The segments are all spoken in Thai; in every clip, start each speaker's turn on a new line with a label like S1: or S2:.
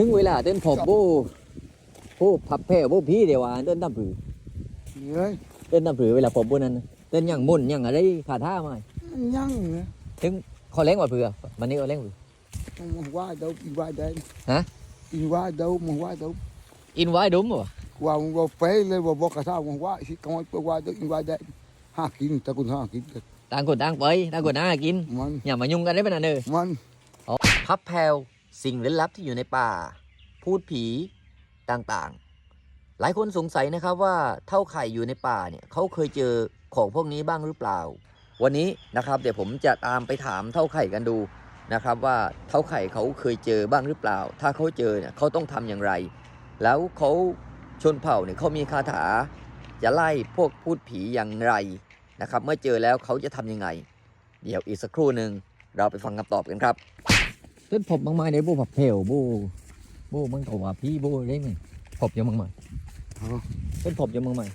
S1: ถึงเวลาเต้นผมบูผู้พับแผ่ผู้พี่เดี๋ยวว่าเต้นตำผือ
S2: เหนื่อย
S1: เต้นตำผือเวลาผมบูนั้นน่ะเต้นอย่างมุ่นอย่างอะไรขาท่ามา
S2: มันยังนะ
S1: ถึงเขาเล้งกว่าเผือมันนี่เขาเล้งผือ
S2: มันว่า đâu đi qua đây
S1: Hả?
S2: đi qua đâu mà qua đâu
S1: อินไว้ดุ้มบ่
S2: qua qua phế lên qua qua cả sao mà qua thì con qua qua đâu đi qua đây ha kín ta cũng ha kín
S1: ต่างคนต่างไปต่างคนต่างหากิน
S2: มัน
S1: อย่ามายุ่งกันได้เป็นอันเด้อ
S2: มัน
S1: พับแพลว สิ่งลึกลับที่อยู่ในป่า พูดผีต่างๆ หลายคนสงสัยนะครับว่าเท่าไข่อยู่ในป่าเนี่ยเขาเคยเจอของพวกนี้บ้างหรือเปล่า วันนี้นะครับเดี๋ยวผมจะตามไปถามเท่าไข่กันดูนะครับว่าเท่าไข่เขาเคยเจอบ้างหรือเปล่า ถ้าเขาเจอเนี่ยเขาต้องทำอย่างไร แล้วเขาชนเผ่าเนี่ยเขามีคาถา จะไล่พวกพูดผีอย่างไรนะครับ เมื่อเจอแล้วเขาจะทำยังไง เดี๋ยวอีกสักครู่หนึ่งเราไปฟังคำตอบกันครับ ต้นผมบางไม้ในบูผับเพลบูบูมันก็ว่าพี่บูได้ไหมผมยังบางไม้เต้นผมยังบางไม้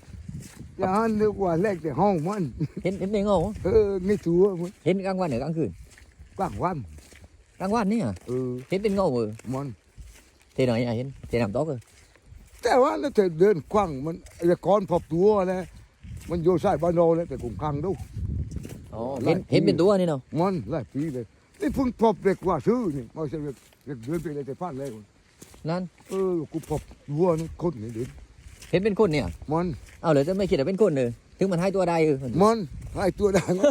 S2: แล้วอันนึกว่าแรกแต่ห้องมัน
S1: เห็นเห็นในเงา
S2: เออไม่ตัวมัน
S1: เห็นกลางวันหรือกลางคืน
S2: กว้างวัน
S1: กลางวันเนี่ย
S2: เออ
S1: เห็นเป็นเงาเออ
S2: มัน
S1: เทหน่อยอะเห็นเทน้ำตกเออ
S2: แต่ว่าแล้วแต่เดินกว้างมันไอ้ก้อนพบตัวนะมันโยใส่บ้านโนแล้วแต่กลุ่มกลางดู
S1: อ๋อเห็นเห็นเป็นตัวนี่เนาะ
S2: มันหลายปีเลย นี่เพิ่งพบเด็กว่าซื้อนี่ไม่ใช่เด็กเด็กเดินไปเลยแต่พลาดเลย
S1: นั่น
S2: เออกูพบวัวนี่คนนี่เดิน
S1: เห็นเป็นคนเนี่ย
S2: มัน
S1: เอาเลยจะไม่คิดว่าเป็นคนเลยถึงมันให้ตัวใดเออ
S2: มันให้ตัวได้มั้ย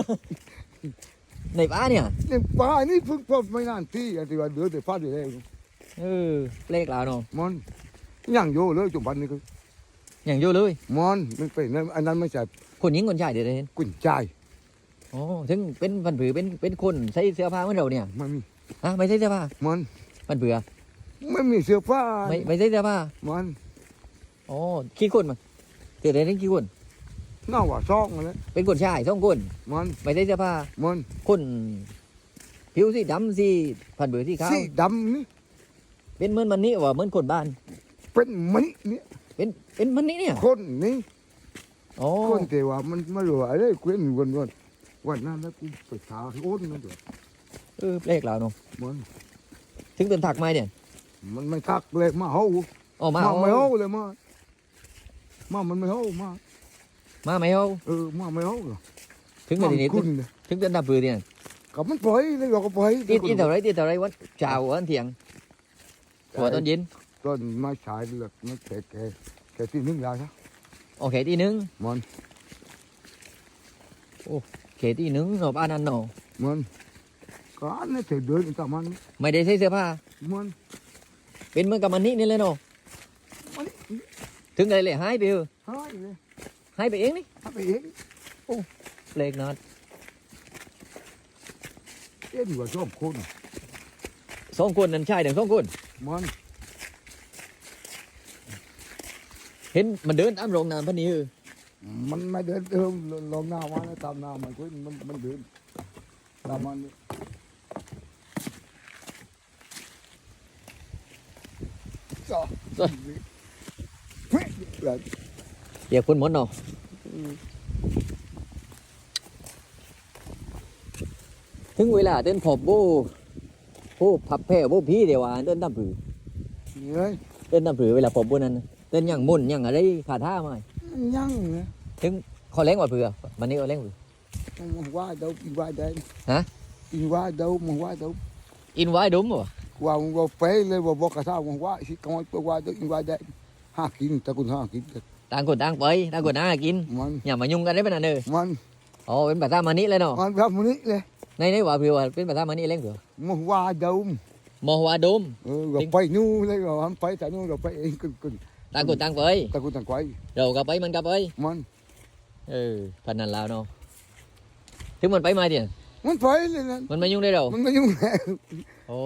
S1: ในป่าเนี่ย
S2: นี่ป้านี่เพิ่งพบไม่นานที่อันที่ว่าเดินแต่พลาดเลย
S1: เออเลขแล้วเนาะ
S2: มันยังโยเลยจุบันนี่ก็
S1: อย่างอยู่เลย
S2: มันมันเป็นนั่นอันนั้นไม่ใช่
S1: คนหญิงคนชายเดี๋ยวได้เห็น
S2: กุญใจาย
S1: อ๋อถึงเป็นพันผือเป็นเป็นคนใส่เสื้อผ้าเหมือนเราเนี่ย
S2: ไม่มี
S1: ฮะไม่ใส่เสื้อผ้า
S2: มัน
S1: พันผือ
S2: ไม่มีเสื้อผ้า
S1: ไม่ไม่ใส่เสื้อผ้า
S2: มัน
S1: อ๋อขี้คนมันเกิดอะไรขึ้นขี้คน
S2: น่าว่าซองนะ
S1: เป็นคนชายสองคน
S2: มัน
S1: ไม่ใส่เสื้อผ้า
S2: มัน
S1: คนผิวสีดำสีผันเบือสีขาว
S2: สีดำนี่
S1: เป็นเหมือนมันนี่ว่าเหมือนคนบ้าน
S2: เป็นมันนี่
S1: เป็นเป็นมันนี่เนี่ย
S2: คนนี่
S1: อ๋อ
S2: คนแต่ว่ามันไม่รู้อะไรเกวียนวันวัน วันนั้นแล้วกูไปถาโอนนั่นเถอะ
S1: เออเลขแล้วเนาะ
S2: มัน
S1: ถึงเป็นถักไม้เนี่ย
S2: มันไม่ทักเลยมาเฮา
S1: อ๋อมา
S2: มา
S1: เอา
S2: ไม่เฮาเลยมามามันไม่เฮามา
S1: มาไม่เอา
S2: เออมาไม่เฮาหรอก
S1: ถึงเป็นนี้
S2: คุณ
S1: ถึงเป็นดับเบือเนี่ย
S2: ก็มันปล่อยเลยก็ปล่อย
S1: ตีตีเท่าไรตีเท่าไรวันเช้าวันเที่ยงหัวตอนเย็น
S2: ตอนมาฉายเลยมันแก่แก่แก่ที่นึงแล้วนะ
S1: โอเคตีหนึ่ง
S2: มัน
S1: โอ เคตีหนึ่งเนาะบ้านนั้นเนาะ
S2: มันก็อันนี้เธอเดินกับมัน
S1: ไม่ได้ใส่เสื้อผ้า
S2: มัน
S1: เป็นเหมือนกับมันนี่นี่เลยเนาะ
S2: มัน
S1: ถึงไรเลยหายไปเออ
S2: หายเลย
S1: หายไปเองนี่
S2: หายไปเองอู้
S1: เลขนัด
S2: เอ็นว่าชอบคน
S1: สองคนนั่นใช่เดี๋ยวสองคน
S2: มัน
S1: เห็นมันเดินตามโรงน้ำพันนี้เออ
S2: มันไม่เดินเดิมลองหน้ามาแล้วตามหน้ามันก็มันมันเดินตามมันก็เฮ้ยแบบ
S1: เรียกคนหมดเนาะถึงเวลาเต้นผมบูผู้พับแผ่บูพี่เดี๋ยวว่าเต้นตามผือ
S2: เหนื่อย
S1: เต้นตามผือเวลาผมบูนั้นน่ะเต้นอย่างมุ่นอย่างอะไรขาท่ามา
S2: มัน ยังนะ
S1: เขาเล้งกว่าผือมันนี่เขาเล้งผือ
S2: มันว่า đâu đi qua đây
S1: Hả?
S2: đi qua đâu mà qua đâu
S1: อินไว้ดุ้มบ่
S2: qua qua phế lên qua qua cả sao mà qua thì con qua qua đâu đi qua đây ha kín ta cũng ha kín
S1: ต่างคนต่างไปต่างคนต่างหากิน
S2: มัน
S1: อย่ามายุ่งกันได้เป็นอันเด้อ
S2: มัน
S1: อ๋อเป็นภาษามันนี่เลยเนาะ
S2: มันแบบนี้เลย
S1: ในในว่าผือว่าเป็นภาษามันนี่เล้งผือ
S2: มันว่า đâu
S1: มอหัวดุม
S2: เออเราไปนู่นเลยเราไปแต่นู่นเราไปเองคุณคุณ
S1: ต่างคนต่างไป
S2: ตะกุนต่างไกว
S1: เราก็ไปมันก็ไป
S2: มัน
S1: เออพันนั้นแล้วเนาะถึงมันไปมาเดีย
S2: มันไปเลยนะ
S1: มันไม่ยุ่งได้เรา
S2: มันไม่ยุ่งแล้ว
S1: โอ้